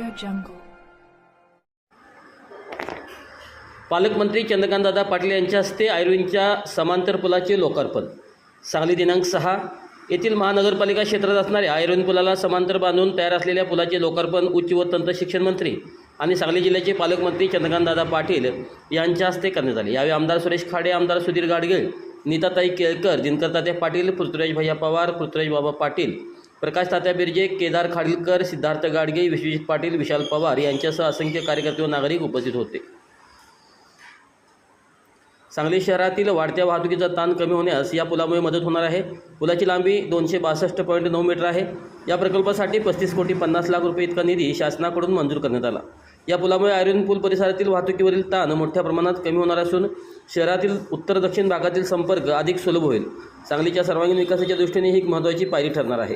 jungle. पालकमंत्री चंद्रकांतदादा पाटील यांच्या हस्ते आयुर्वेदच्या समांतर पुलाचे लोकार्पण. सांगली दिनांक सहा. येथील महानगरपालिका क्षेत्रात असणाऱ्या आयुर्वेद पुलाला समांतर बांधून तयार असलेल्या पुलाचे लोकार्पण उच्च व तंत्र शिक्षण मंत्री आणि सांगली जिल्ह्याचे पालकमंत्री चंद्रकांतदादा पाटील यांच्या हस्ते करण्यात आले. यावेळी आमदार सुरेश खाडे आमदार सुधीर गाडगीळ नीताताई केळकर दिनकर तात्या पाटील पृथ्वीराज भैया पवार पृथ्वीराज बाबा पाटील प्रकाश तात्या बिर्जे केदार खाडीलकर सिद्धार्थ गाडगे विश्वजित पाटील विशाल पवार यांच्यासह असंख्य कार्यकर्ते व नागरिक उपस्थित होते. सांगली शहरातील वाढत्या वाहतुकीचा ताण कमी होण्यास या पुलामुळे मदत होणार आहे. पुलाची लांबी दोनशे बासष्ट पॉईंट नऊ मीटर आहे. या प्रकल्पासाठी पस्तीस कोटी पन्नास लाख रुपये इतका निधी शासनाकडून मंजूर करण्यात आला. या पुलामुळे आयर्न पूल परिसरातील वाहतुकीवरील ताण मोठ्या प्रमाणात कमी होणार असून शहरातील उत्तर दक्षिण भागातील संपर्क अधिक सुलभ होईल. सांगलीच्या सर्वांगीण विकासाच्या दृष्टीने ही एक महत्त्वाची पायरी ठरणार आहे.